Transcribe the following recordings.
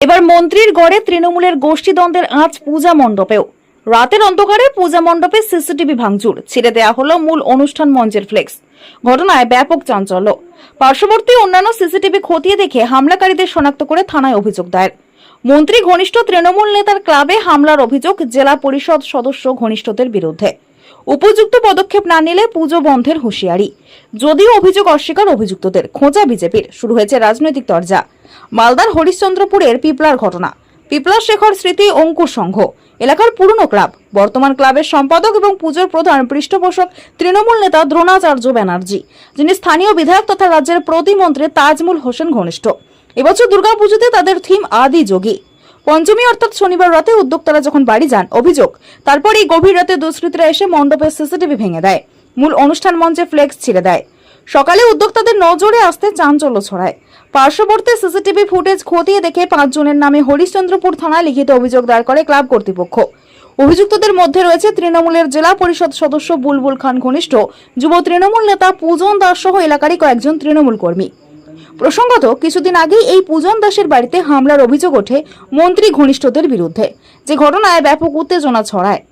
এবার মন্ত্রীর গড়ে তৃণমূলের গোষ্ঠীদ্বন্দ্বের আঁচ পূজা মণ্ডপেও। রাতের অন্ধকারে পূজা মণ্ডপে সিসিটিভি ভাঙচুর। ছিঁড়ে দেয়া হলো মূল অনুষ্ঠান মঞ্চের ফ্লেক্স। ঘটনায় ব্যাপক চাঞ্চল্য। পার্শ্ববর্তী অন্যান্য সিসিটিভি খতিয়ে দেখে হামলাকারীদের শনাক্ত করে থানায় অভিযোগ দায়ের। মন্ত্রী ঘনিষ্ঠ তৃণমূল নেতার ক্লাবে হামলার অভিযোগ জেলা পরিষদ সদস্য ঘনিষ্ঠদের বিরুদ্ধে। উপযুক্ত পদক্ষেপ না নিলে পুজো বন্ধের হুঁশিয়ারি। যদিও অভিযোগ অস্বীকার অভিযুক্তদের, খোঁজা বিজেপির, শুরু হয়েছে রাজনৈতিক তরজা। মালদার হরিশ্চন্দ্রপুরের পিপলার ঘটনা। পিপলার শেখর স্মৃতি অঙ্কুর সংঘ, এলাকার পুরনো ক্লাব, বর্তমান ক্লাবের সম্পাদক এবং পুজোর প্রধান পৃষ্ঠপোষক তৃণমূল নেতা দ্রোণাচার্য ব্যানার্জি, যিনি স্থানীয় বিধায়ক তথা রাজ্যের প্রতিমন্ত্রী তাজমুল হোসেন ঘনিষ্ঠ। এবছর দুর্গাপুজোতে তাদের থিম আদি যোগী। পঞ্চমী অর্থাৎ শনিবার রাতে উদ্যোক্তারা যখন বাড়ি যান, অভিযোগ, তারপর এই গভীর রাতে দুষ্কৃতীরা এসে মণ্ডপের সিসিটিভি ভেঙে দেয়। মূল অনুষ্ঠান মঞ্চে ফ্লেক্স ছিঁড়ে দেয়। সকালে উদ্যোক্তাদের নজরে আসতে চাঞ্চল্য ছড়ায়। পার্শ্ববর্তী সিসিটিভি ফুটেজ খতিয়ে দেখে পাঁচ জনের নামে হরিশ্চন্দ্রপুর থানায় লিখিত অভিযোগ দায়ের করে ক্লাব কর্তৃপক্ষ। অভিযুক্তদের মধ্যে রয়েছে তৃণমূলের জেলা পরিষদ সদস্য বুলবুল খান ঘনিষ্ঠ, যুব তৃণমূল নেতা পূজন দাস সহ এলাকারই কয়েকজন তৃণমূল কর্মী। প্রসঙ্গত, কিছুদিন আগেই এই পূজন দাসের বাড়িতে হামলার অভিযোগ ওঠে মন্ত্রী ঘনিষ্ঠদের বিরুদ্ধে। যে ঘটনায় ব্যাপক উত্তেজনা ছড়ায়।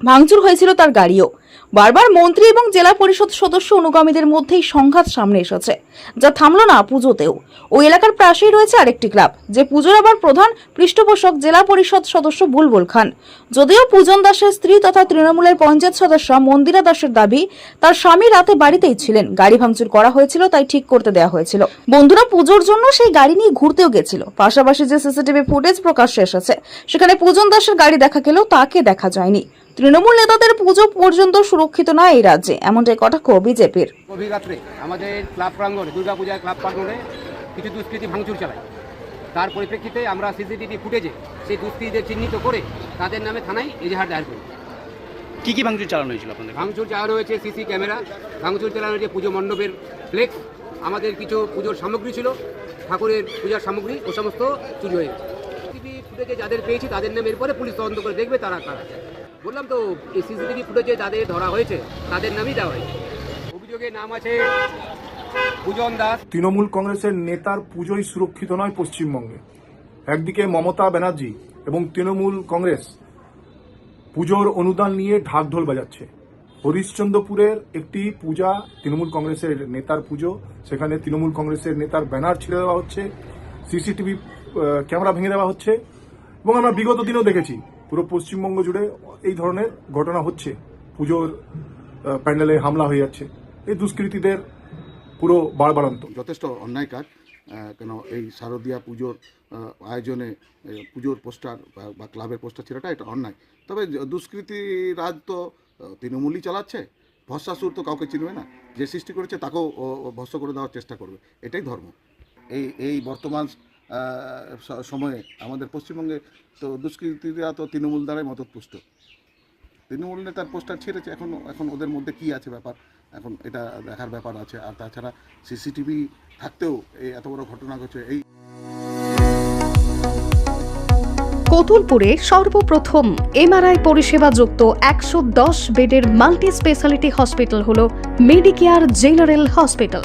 ভাঙচুর হয়েছিল তার গাড়িও। বারবার মন্ত্রী এবং জেলা পরিষদ সদস্য অনুগামীদের মধ্যেই সংঘাত সামনে এসেছে, যা থামল না পুজোতেও। ওই এলাকার পাশেই রয়েছে আরেকটি ক্লাব, যে পুজোর আবার প্রধান পৃষ্ঠপোষক জেলা পরিষদ সদস্য বুলবুল খান। যদিও পূজন দাসের স্ত্রী তথা তৃণমূলের পঞ্চায়েত সদস্য মন্দিরা দাসের দাবি, তার স্বামী রাতে বাড়িতেই ছিলেন। গাড়ি ভাঙচুর করা হয়েছিল, তাই ঠিক করতে দেওয়া হয়েছিল। বন্ধুরা, পুজোর জন্য সেই গাড়ি নিয়ে ঘুরতেও গেছিল। পাশাপাশি যে সিসিটিভি ফুটেজ প্রকাশ্যে এসেছে, সেখানে পূজন দাসের গাড়ি দেখা গেলেও তাকে দেখা যায়নি। তৃণমূল নেতাদের পুজো পর্যন্ত সুরক্ষিত নয় এই রাজ্যে। এমনটাই কটাক্ষ বিজেপির। গভীর রাত্রে আমাদের ক্লাব প্রাঙ্গণে দুর্গাপূজার ক্লাব প্রাঙ্গণে কিছু দুষ্কৃতী ভাঙচুর চালায়। তার পরিপ্রেক্ষিতে আমরা সিসিটিভি ফুটেজে সেই দুষ্কৃতীদের চিহ্নিত করে তাদের নামে থানায় এজাহার দায়ের করি। কি কি ভাঙচুর চালানো হয়েছিল আপনাদের? ভাঙচুর চালানো হয়েছে সিসি ক্যামেরা ভাঙচুর চালানো হয়েছে পুজো মণ্ডপের ফ্লেক্স আমাদের কিছু পুজোর সামগ্রী ছিল ঠাকুরের পূজার সামগ্রী ও সমস্ত চুরি হয়ে গেছে। সিসিটিভি ফুটেজে যাদের পেয়েছি তাদের নামে এরপরে পুলিশ তদন্ত করে দেখবে তারা কারা। বললাম তো, এই সিসিটিভি ফুটেজে যাদের ধরা হয়েছে, তাদের নামই দেওয়া হয়েছে। অভিযোগের নাম আছে তৃণমূল কংগ্রেসের নেতার পুজোই সুরক্ষিত নয় পশ্চিমবঙ্গে। একদিকে মমতা ব্যানার্জি এবং তৃণমূল কংগ্রেস পুজোর অনুদান নিয়ে ঢাকঢোল বাজাচ্ছে। হরিশ্চন্দ্রপুরের একটি পূজা তৃণমূল কংগ্রেসের নেতার পুজো, সেখানে তৃণমূল কংগ্রেসের নেতার ব্যানার ছিঁড়ে দেওয়া হচ্ছে, সিসিটিভি ক্যামেরা ভেঙে দেওয়া হচ্ছে, এবং আমরা বিগত দিনেও দেখেছি, পুরো পশ্চিমবঙ্গ জুড়ে এই ধরনের ঘটনা হচ্ছে। পুজোর প্যান্ডেলে হামলা হয়ে যাচ্ছে। এই দুষ্কৃতীদের পুরো বাড়বাড়ন্ত যথেষ্ট অন্যায় কাজ কেন এই শারদীয়া পুজোর আয়োজনে পুজোর পোস্টার বা- ক্লাবের পোস্টার ছেড়েটা এটা অন্যায়। তবে দুষ্কৃতী রাজ তো তৃণমূলই চালাচ্ছে। ভস্মাসুর তো কাউকে চিনবে না। যে সৃষ্টি করেছে তাকেও ভস্ম করে দেওয়ার চেষ্টা করবে। এটাই ধর্ম। এই এই বর্তমান সময়ে আমাদের পশ্চিমবঙ্গে তো দুষ্কৃতীরা তো তৃণমূল দ্বারাই মতপুষ্ট তৃণমূল নেতার পোস্টার ছেড়েছে, এখন এখন ওদের মধ্যে কি আছে ব্যাপার? এখন এটা দেখার ব্যাপার আছে। আর তাছাড়া সিসিটিভি থাকতেও এই এত বড় ঘটনা ঘটছে, এই কতুলপুরে সর্বপ্রথম এমআরআই পরিষেবা যুক্ত একশো দশ বেডের মাল্টি স্পেশালিটি হসপিটাল হল মেডিকেয়ার জেনারেল হসপিটাল।